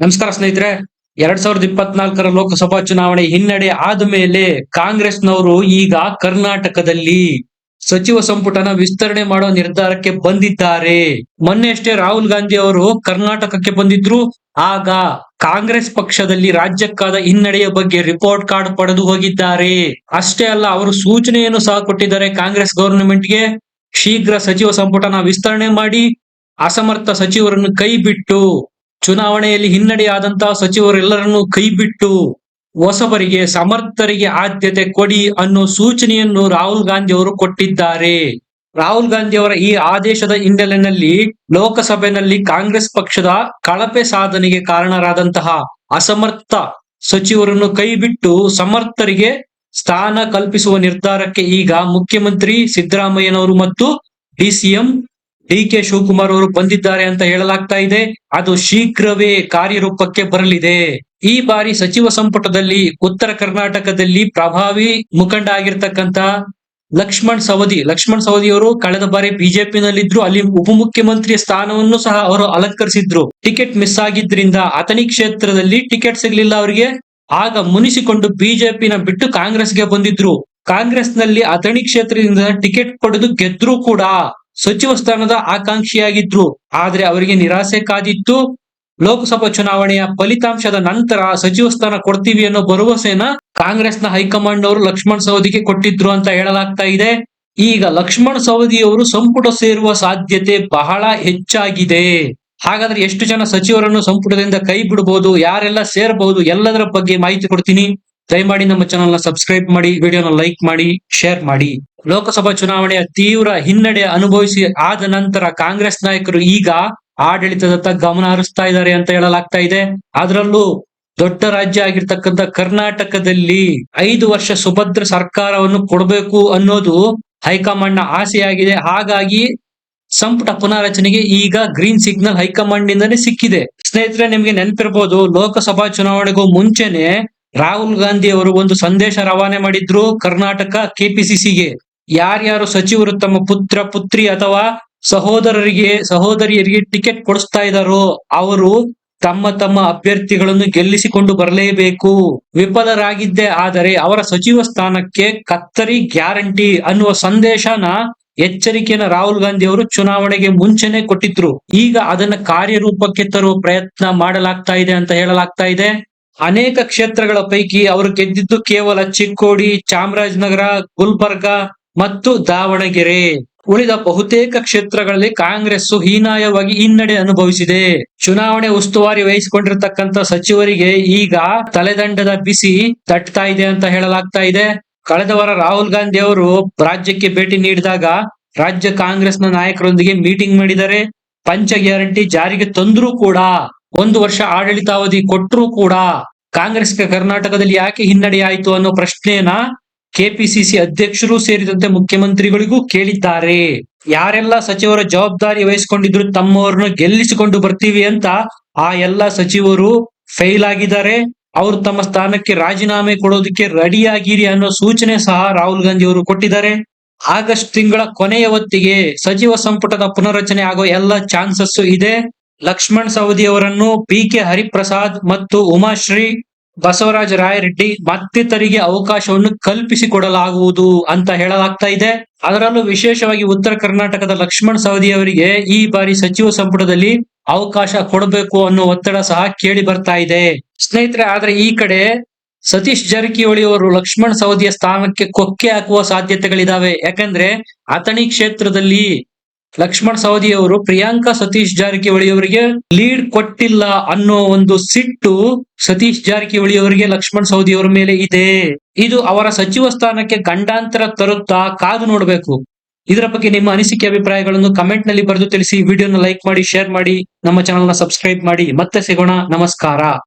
ನಮಸ್ಕಾರ ಸ್ನೇಹಿತರೆ. ಎರಡ್ ಸಾವಿರದ ಇಪ್ಪತ್ನಾಲ್ಕರ ಲೋಕಸಭಾ ಚುನಾವಣೆ ಹಿನ್ನಡೆ ಆದ ಮೇಲೆ ಕಾಂಗ್ರೆಸ್ನವರು ಈಗ ಕರ್ನಾಟಕದಲ್ಲಿ ಸಚಿವ ಸಂಪುಟನ ವಿಸ್ತರಣೆ ಮಾಡೋ ನಿರ್ಧಾರಕ್ಕೆ ಬಂದಿದ್ದಾರೆ. ಮೊನ್ನೆ ಅಷ್ಟೇ ರಾಹುಲ್ ಗಾಂಧಿ ಅವರು ಕರ್ನಾಟಕಕ್ಕೆ ಬಂದಿದ್ರು. ಆಗ ಕಾಂಗ್ರೆಸ್ ಪಕ್ಷದಲ್ಲಿ ರಾಜ್ಯಕ್ಕಾದ ಹಿನ್ನಡೆಯ ಬಗ್ಗೆ ರಿಪೋರ್ಟ್ ಕಾರ್ಡ್ ಪಡೆದು ಹೋಗಿದ್ದಾರೆ. ಅಷ್ಟೇ ಅಲ್ಲ, ಅವರು ಸೂಚನೆಯನ್ನು ಸಹ ಕೊಟ್ಟಿದ್ದಾರೆ ಕಾಂಗ್ರೆಸ್ ಗವರ್ನಮೆಂಟ್ಗೆ ಶೀಘ್ರ ಸಚಿವ ಸಂಪುಟನ ವಿಸ್ತರಣೆ ಮಾಡಿ ಅಸಮರ್ಥ ಸಚಿವರನ್ನು ಕೈ ಬಿಟ್ಟು ಚುನಾವಣೆಯಲ್ಲಿ ಹಿನ್ನಡೆಯಾದಂತಹ ಸಚಿವರೆಲ್ಲರನ್ನು ಕೈಬಿಟ್ಟು ಹೊಸಬರಿಗೆ, ಸಮರ್ಥರಿಗೆ ಆದ್ಯತೆ ಕೊಡಿ ಅನ್ನೋ ಸೂಚನೆಯನ್ನು ರಾಹುಲ್ ಗಾಂಧಿ ಅವರು ಕೊಟ್ಟಿದ್ದಾರೆ. ರಾಹುಲ್ ಗಾಂಧಿ ಅವರ ಈ ಆದೇಶದ ಹಿನ್ನೆಲೆಯಲ್ಲಿ ಲೋಕಸಭೆಯಲ್ಲಿ ಕಾಂಗ್ರೆಸ್ ಪಕ್ಷದ ಕಳಪೆ ಸಾಧನೆಗೆ ಕಾರಣರಾದಂತಹ ಅಸಮರ್ಥ ಸಚಿವರನ್ನು ಕೈಬಿಟ್ಟು ಸಮರ್ಥರಿಗೆ ಸ್ಥಾನ ಕಲ್ಪಿಸುವ ನಿರ್ಧಾರಕ್ಕೆ ಈಗ ಮುಖ್ಯಮಂತ್ರಿ ಸಿದ್ದರಾಮಯ್ಯನವರು ಮತ್ತು ಡಿಸಿಎಂ ಡಿ ಕೆ ಶಿವಕುಮಾರ್ ಅವರು ಬಂದಿದ್ದಾರೆ ಅಂತ ಹೇಳಲಾಗ್ತಾ ಇದೆ. ಅದು ಶೀಘ್ರವೇ ಕಾರ್ಯರೂಪಕ್ಕೆ ಬರಲಿದೆ. ಈ ಬಾರಿ ಸಚಿವ ಸಂಪುಟದಲ್ಲಿ ಉತ್ತರ ಕರ್ನಾಟಕದಲ್ಲಿ ಪ್ರಭಾವಿ ಮುಖಂಡ ಆಗಿರ್ತಕ್ಕಂತ ಲಕ್ಷ್ಮಣ್ ಸವದಿ ಲಕ್ಷ್ಮಣ್ ಸವದಿ ಅವರು ಕಳೆದ ಬಾರಿ ಬಿಜೆಪಿನಲ್ಲಿದ್ರು, ಅಲ್ಲಿ ಉಪಮುಖ್ಯಮಂತ್ರಿಯ ಸ್ಥಾನವನ್ನು ಸಹ ಅವರು ಅಲಂಕರಿಸಿದ್ರು. ಟಿಕೆಟ್ ಮಿಸ್ ಆಗಿದ್ರಿಂದ ಅಥಣಿ ಕ್ಷೇತ್ರದಲ್ಲಿ ಟಿಕೆಟ್ ಸಿಗಲಿಲ್ಲ ಅವರಿಗೆ. ಆಗ ಮುನಿಸಿಕೊಂಡು ಬಿಜೆಪಿನ ಬಿಟ್ಟು ಕಾಂಗ್ರೆಸ್ಗೆ ಬಂದಿದ್ರು. ಕಾಂಗ್ರೆಸ್ನಲ್ಲಿ ಅಥಣಿ ಕ್ಷೇತ್ರದಿಂದ ಟಿಕೆಟ್ ಪಡೆದು ಗೆದ್ರು ಕೂಡ ಸಚಿವ ಸ್ಥಾನದ ಆಕಾಂಕ್ಷಿಯಾಗಿದ್ರು, ಆದ್ರೆ ಅವರಿಗೆ ನಿರಾಸೆ ಕಾದಿತ್ತು. ಲೋಕಸಭಾ ಚುನಾವಣೆಯ ಫಲಿತಾಂಶದ ನಂತರ ಸಚಿವ ಸ್ಥಾನ ಕೊಡ್ತೀವಿ ಅನ್ನೋ ಭರವಸೆನ ಕಾಂಗ್ರೆಸ್ನ ಹೈಕಮಾಂಡ್ ಅವರು ಲಕ್ಷ್ಮಣ್ ಸವದಿಗೆ ಕೊಟ್ಟಿದ್ರು ಅಂತ ಹೇಳಲಾಗ್ತಾ ಇದೆ. ಈಗ ಲಕ್ಷ್ಮಣ್ ಸವದಿ ಅವರು ಸಂಪುಟ ಸೇರುವ ಸಾಧ್ಯತೆ ಬಹಳ ಹೆಚ್ಚಾಗಿದೆ. ಹಾಗಾದ್ರೆ ಎಷ್ಟು ಜನ ಸಚಿವರನ್ನು ಸಂಪುಟದಿಂದ ಕೈ ಬಿಡಬಹುದು ಯಾರೆಲ್ಲ ಸೇರಬಹುದು ಎಲ್ಲದರ ಬಗ್ಗೆ ಮಾಹಿತಿ ಕೊಡ್ತೀನಿ. ದಯಮಾಡಿ ನಮ್ಮ ಚಾನಲ್ನ ಸಬ್ಸ್ಕ್ರೈಬ್ ಮಾಡಿ ವಿಡಿಯೋನ ಲೈಕ್ ಮಾಡಿ ಶೇರ್ ಮಾಡಿ. ಲೋಕಸಭಾ ಚುನಾವಣೆಯ ತೀವ್ರ ಹಿನ್ನಡೆ ಅನುಭವಿಸಿ ಆದ ನಂತರ ಕಾಂಗ್ರೆಸ್ ನಾಯಕರು ಈಗ ಆಡಳಿತದತ್ತ ಗಮನ ಹರಿಸ್ತಾ ಇದ್ದಾರೆ ಅಂತ ಹೇಳಲಾಗ್ತಾ ಇದೆ. ಅದರಲ್ಲೂ ದೊಡ್ಡ ರಾಜ್ಯ ಆಗಿರ್ತಕ್ಕಂಥ ಕರ್ನಾಟಕದಲ್ಲಿ ಐದು ವರ್ಷ ಸುಭದ್ರ ಸರ್ಕಾರವನ್ನು ಕೊಡಬೇಕು ಅನ್ನೋದು ಹೈಕಮಾಂಡ್ನ ಆಸೆಯಾಗಿದೆ. ಹಾಗಾಗಿ ಸಂಪುಟ ಪುನಾರಚನೆಗೆ ಈಗ ಗ್ರೀನ್ ಸಿಗ್ನಲ್ ಹೈಕಮಾಂಡ್ ನಿಂದನೇ ಸಿಕ್ಕಿದೆ. ಸ್ನೇಹಿತರೆ, ನಿಮ್ಗೆ ನೆನಪಿರ್ಬೋದು, ಲೋಕಸಭಾ ಚುನಾವಣೆಗೂ ಮುಂಚೆನೆ ರಾಹುಲ್ ಗಾಂಧಿ ಅವರು ಒಂದು ಸಂದೇಶ ರವಾನೆ ಮಾಡಿದ್ರು ಕರ್ನಾಟಕ ಕೆಪಿಸಿಸಿಗೆ. ಯಾರ್ಯಾರು ಸಚಿವರು ತಮ್ಮ ಪುತ್ರ, ಪುತ್ರಿ ಅಥವಾ ಸಹೋದರರಿಗೆ, ಸಹೋದರಿಯರಿಗೆ ಟಿಕೆಟ್ ಕೊಡಿಸ್ತಾ ಇದ್ದಾರೋ ಅವರು ತಮ್ಮ ತಮ್ಮ ಅಭ್ಯರ್ಥಿಗಳನ್ನು ಗೆಲ್ಲಿಸಿಕೊಂಡು ಬರಲೇಬೇಕು. ವಿಫಲರಾಗಿದ್ದೆ ಆದರೆ ಅವರ ಸಚಿವ ಸ್ಥಾನಕ್ಕೆ ಕತ್ತರಿ ಗ್ಯಾರಂಟಿ ಅನ್ನುವ ಸಂದೇಶನ ಎಚ್ಚರಿಕೆಯನ್ನು ರಾಹುಲ್ ಗಾಂಧಿ ಅವರು ಚುನಾವಣೆಗೆ ಮುಂಚೆನೆ ಕೊಟ್ಟಿದ್ರು. ಈಗ ಅದನ್ನ ಕಾರ್ಯರೂಪಕ್ಕೆ ತರುವ ಪ್ರಯತ್ನ ಮಾಡಲಾಗ್ತಾ ಇದೆ ಅಂತ ಹೇಳಲಾಗ್ತಾ ಇದೆ. ಅನೇಕ ಕ್ಷೇತ್ರಗಳ ಪೈಕಿ ಅವರು ಗೆದ್ದಿದ್ದು ಕೇವಲ ಚಿಕ್ಕೋಡಿ, ಚಾಮರಾಜನಗರ, ಗುಲ್ಬರ್ಗ ಮತ್ತು ದಾವಣಗೆರೆ. ಉಳಿದ ಬಹುತೇಕ ಕ್ಷೇತ್ರಗಳಲ್ಲಿ ಕಾಂಗ್ರೆಸ್ ಹೀನಾಯವಾಗಿ ಹಿನ್ನಡೆ ಅನುಭವಿಸಿದೆ. ಚುನಾವಣೆ ಉಸ್ತುವಾರಿ ವಹಿಸಿಕೊಂಡಿರತಕ್ಕಂತ ಸಚಿವರಿಗೆ ಈಗ ತಲೆದಂಡದ ಬಿಸಿ ತಟ್ತಾ ಇದೆ ಅಂತ ಹೇಳಲಾಗ್ತಾ ಇದೆ. ಕಳೆದ ವಾರ ರಾಹುಲ್ ಗಾಂಧಿ ಅವರು ರಾಜ್ಯಕ್ಕೆ ಭೇಟಿ ನೀಡಿದಾಗ ರಾಜ್ಯ ಕಾಂಗ್ರೆಸ್ನ ನಾಯಕರೊಂದಿಗೆ ಮೀಟಿಂಗ್ ಮಾಡಿದರೆ ಪಂಚ ಗ್ಯಾರಂಟಿ ಜಾರಿಗೆ ತಂದ್ರೂ ಕೂಡ, ಒಂದು ವರ್ಷ ಆಡಳಿತಾವಧಿ ಕೊಟ್ಟರೂ ಕೂಡ ಕಾಂಗ್ರೆಸ್ಗೆ ಕರ್ನಾಟಕದಲ್ಲಿ ಯಾಕೆ ಹಿನ್ನಡೆ ಆಯಿತು ಅನ್ನೋ ಪ್ರಶ್ನೆಯನ್ನ ಕೆಪಿಸಿಸಿ ಅಧ್ಯಕ್ಷರು ಸೇರಿದಂತೆ ಮುಖ್ಯಮಂತ್ರಿಗಳಿಗೂ ಕೇಳಿದ್ದಾರೆ. ಯಾರೆಲ್ಲ ಸಚಿವರ ಜವಾಬ್ದಾರಿ ವಹಿಸಿಕೊಂಡಿದ್ರು ತಮ್ಮವರನ್ನು ಗೆಲ್ಲಿಸಿಕೊಂಡು ಬರ್ತೀವಿ ಅಂತ ಆ ಎಲ್ಲ ಸಚಿವರು ಫೇಲ್ ಆಗಿದ್ದಾರೆ. ಅವರು ತಮ್ಮ ಸ್ಥಾನಕ್ಕೆ ರಾಜೀನಾಮೆ ಕೊಡೋದಕ್ಕೆ ರೆಡಿಯಾಗಿರಿ ಅನ್ನೋ ಸೂಚನೆ ಸಹ ರಾಹುಲ್ ಗಾಂಧಿ ಅವರು ಕೊಟ್ಟಿದ್ದಾರೆ. ಆಗಸ್ಟ್ ತಿಂಗಳ ಕೊನೆಯ ಹೊತ್ತಿಗೆ ಸಚಿವ ಸಂಪುಟದ ಪುನರಚನೆ ಆಗೋ ಎಲ್ಲ ಚಾನ್ಸಸ್ ಇದೆ. ಲಕ್ಷ್ಮಣ್ ಸವದಿ ಅವರನ್ನು ಪಿ ಕೆ ಹರಿಪ್ರಸಾದ್ ಮತ್ತು ಉಮಾಶ್ರೀ ಬಸವರಾಜ ರಾಯರೆಡ್ಡಿ ಮತ್ತಿತರಿಗೆ ಅವಕಾಶವನ್ನು ಕಲ್ಪಿಸಿಕೊಡಲಾಗುವುದು ಅಂತ ಹೇಳಲಾಗ್ತಾ ಇದೆ. ಅದರಲ್ಲೂ ವಿಶೇಷವಾಗಿ ಉತ್ತರ ಕರ್ನಾಟಕದ ಲಕ್ಷ್ಮಣ್ ಸವದಿ ಅವರಿಗೆ ಈ ಬಾರಿ ಸಚಿವ ಸಂಪುಟದಲ್ಲಿ ಅವಕಾಶ ಕೊಡಬೇಕು ಅನ್ನೋ ಒತ್ತಡ ಸಹ ಕೇಳಿ ಬರ್ತಾ ಇದೆ. ಸ್ನೇಹಿತರೆ, ಆದ್ರೆ ಈ ಕಡೆ ಸತೀಶ್ ಜಾರಕಿಹೊಳಿ ಅವರು ಲಕ್ಷ್ಮಣ್ ಸವದಿಯ ಸ್ಥಾನಕ್ಕೆ ಕೊಕ್ಕೆ ಹಾಕುವ ಸಾಧ್ಯತೆಗಳಿದಾವೆ. ಯಾಕಂದ್ರೆ ಅಥಣಿ ಕ್ಷೇತ್ರದಲ್ಲಿ ಲಕ್ಷ್ಮಣ್ ಸವದಿ ಅವರು ಪ್ರಿಯಾಂಕಾ ಸತೀಶ್ ಜಾರಕಿಹೊಳಿ ಅವರಿಗೆ ಲೀಡ್ ಕೊಟ್ಟಿಲ್ಲ ಅನ್ನೋ ಒಂದು ಸಿಟ್ಟು ಸತೀಶ್ ಜಾರಕಿಹೊಳಿ ಅವರಿಗೆ ಲಕ್ಷ್ಮಣ್ ಸವದಿ ಅವರ ಮೇಲೆ ಇದೆ. ಇದು ಅವರ ಸಚಿವ ಸ್ಥಾನಕ್ಕೆ ಗಂಡಾಂತರ ತರುತ್ತಾ ಕಾದು ನೋಡಬೇಕು. ಇದರ ಬಗ್ಗೆ ನಿಮ್ಮ ಅನಿಸಿಕೆ ಅಭಿಪ್ರಾಯಗಳನ್ನು ಕಮೆಂಟ್ನಲ್ಲಿ ಬರೆದು ತಿಳಿಸಿ. ವಿಡಿಯೋನ ಲೈಕ್ ಮಾಡಿ ಶೇರ್ ಮಾಡಿ. ನಮ್ಮ ಚಾನಲ್ನ ಸಬ್ಸ್ಕ್ರೈಬ್ ಮಾಡಿ. ಮತ್ತೆ ಸಿಗೋಣ. ನಮಸ್ಕಾರ.